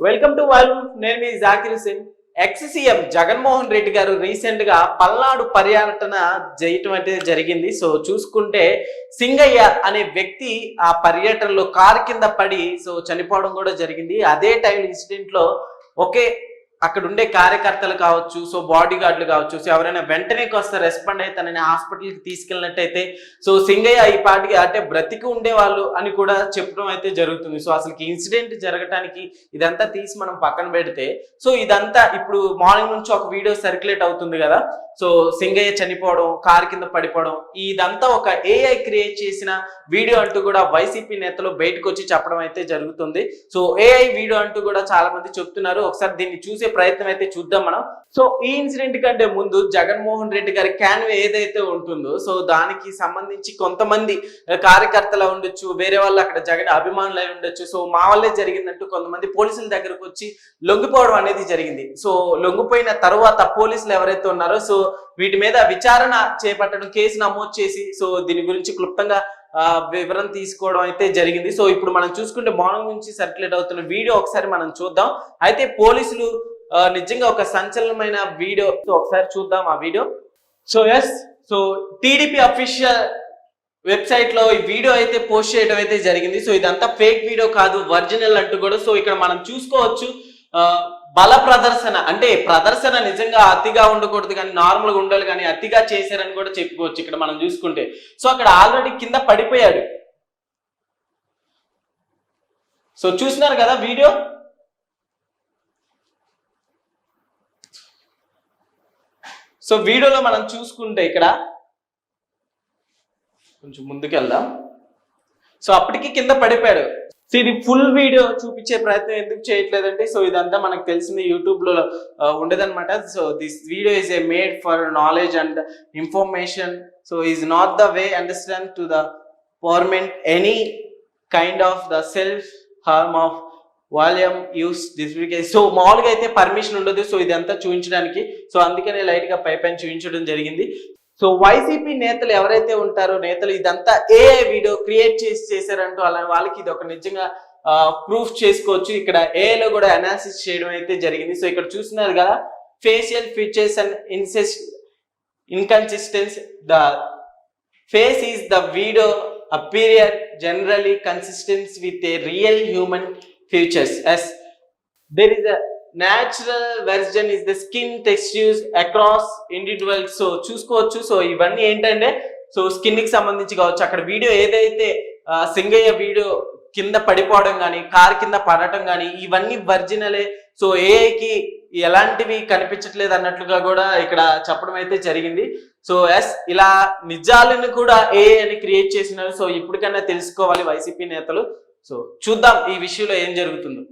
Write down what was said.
Welcome to వాళ్ళు నేను మీ జాకిర్ హుసేన్ ఎక్స్ సీఎం జగన్మోహన్ రెడ్డి గారు రీసెంట్గా పల్నాడు పర్యటన చేయటం అయితే జరిగింది. సో చూసుకుంటే సింగయ్య అనే వ్యక్తి ఆ పర్యటనలో కారు కింద పడి సో చనిపోవడం కూడా జరిగింది. అదే టైం ఇన్సిడెంట్లో ఒకే అక్కడ ఉండే కార్యకర్తలు కావచ్చు సో బాడీ గార్డులు కావచ్చు సో ఎవరైనా వెంటనే వస్తే రెస్పాండ్ అయితే తనని హాస్పిటల్కి తీసుకెళ్ళినట్టయితే సో సింగయ్య ఈ పాటికి అంటే బ్రతికి ఉండేవాళ్ళు అని కూడా చెప్పడం అయితే జరుగుతుంది. సో అసలు ఇన్సిడెంట్ జరగటానికి ఇదంతా తీసి మనం పక్కన పెడితే సో ఇదంతా ఇప్పుడు మార్నింగ్ నుంచి ఒక వీడియో సర్క్యులేట్ అవుతుంది కదా. సో సింగయ్య చనిపోవడం కారు కింద పడిపోవడం ఇదంతా ఒక ఏఐ క్రియేట్ చేసిన వీడియో అంటూ కూడా వైసీపీ నేతలు బయటకు వచ్చి చెప్పడం అయితే జరుగుతుంది. సో ఏఐ వీడియో అంటూ కూడా చాలా మంది చెప్తున్నారు. ఒకసారి దీన్ని చూసి ప్రయత్నం అయితే చూద్దాం మనం. సో ఈ ఇన్సిడెంట్ కంటే ముందు జగన్మోహన్ రెడ్డి గారి క్యాన్వే ఏదైతే ఉంటుందో సో దానికి సంబంధించి కొంతమంది కార్యకర్తలు ఉండొచ్చు వేరే వాళ్ళు అక్కడ జగన్ అభిమానులు అయి ఉండొచ్చు. సో మా వల్లే జరిగిందంటూ కొంతమంది పోలీసుల దగ్గరకు వచ్చి లొంగిపోవడం అనేది జరిగింది. సో లొంగిపోయిన తర్వాత పోలీసులు ఎవరైతే ఉన్నారో సో వీటి మీద విచారణ చేపట్టడం కేసు నమోదు చేసి సో దీని గురించి క్లుప్తంగా ఆ, వివరణ తీసుకోవడం అయితే జరిగింది. సో ఇప్పుడు మనం చూసుకుంటే మార్నింగ్ నుంచి సర్క్యులేట్ అవుతున్న వీడియో ఒకసారి మనం చూద్దాం. అయితే పోలీసులు నిజంగా ఒక సంచలనమైన వీడియో. సో ఒకసారి చూద్దాం ఆ video. So yes so TDP official వెబ్సైట్లో ఈ వీడియో అయితే పోస్ట్ చేయడం అయితే జరిగింది. సో ఇదంతా ఫేక్ వీడియో కాదు ఒరిజినల్ అంటూ కూడా. సో ఇక్కడ మనం చూసుకోవచ్చు బల ప్రదర్శన. అంటే ప్రదర్శన నిజంగా అతిగా ఉండకూడదు కానీ నార్మల్గా ఉండాలి కానీ అతిగా చేశారని కూడా చెప్పుకోవచ్చు ఇక్కడ మనం చూసుకుంటే. సో అక్కడ ఆల్రెడీ కింద పడిపోయాడు. సో చూసినారు కదా వీడియో? సో వీడియోలో మనం చూసుకుంటే ఇక్కడ కొంచెం ముందుకెళ్దాం. సో అప్పటికి కింద పడిపోయాడు. సో ఇది ఫుల్ వీడియో చూపించే ప్రయత్నం ఎందుకు చేయట్లేదంటే సో ఇదంతా మనకు తెలిసింది యూట్యూబ్లో ఉండదన్నమాట. So this video is a made for knowledge and information so is not the way understand to the empowerment any kind of the self harm of volume use duplication so మామూలుగా అయితే permission ఉండదు. So ఇదంతా చూపించడానికి so అందుకనే లైట్గా పై పైన చూపించడం జరిగింది. సో వైసీపీ నేతలు ఎవరైతే ఉంటారో నేతలు ఇదంతా ఏఐ వీడియో క్రియేట్ చేసి చేశారంటూ అలా వాళ్ళకి ఇది ఒక నిజంగా ప్రూఫ్ చేసుకోవచ్చు. ఇక్కడ AI లో కూడా అనాలిసిస్ చేయడం అయితే జరిగింది. సో ఇక్కడ చూస్తున్నారు కదా facial features and ఇన్సెస్ inconsistencies the face is the video appear generally consistent with a real human features. As there is a natural version is the skin textures across individuals so చూసుకోవచ్చు. So ఇవన్నీ ఏంటంటే so స్కిన్కి సంబంధించి కావచ్చు. అక్కడ video ఏదైతే Singayya video కింద పడిపోవడం కానీ కార్ కింద పడటం కానీ ఇవన్నీ ఒరిజినలే సో ఏఐకి ఎలాంటివి కనిపించట్లేదు అన్నట్లుగా కూడా ఇక్కడ చెప్పడం అయితే జరిగింది. సో ఎస్ ఇలా నిజాలను కూడా ఏఐ అని క్రియేట్ చేసినారు. సో ఇప్పటికైనా తెలుసుకోవాలి వైసీపీ నేతలు. సో చూద్దాం ఈ విషయంలో ఏం జరుగుతుందో.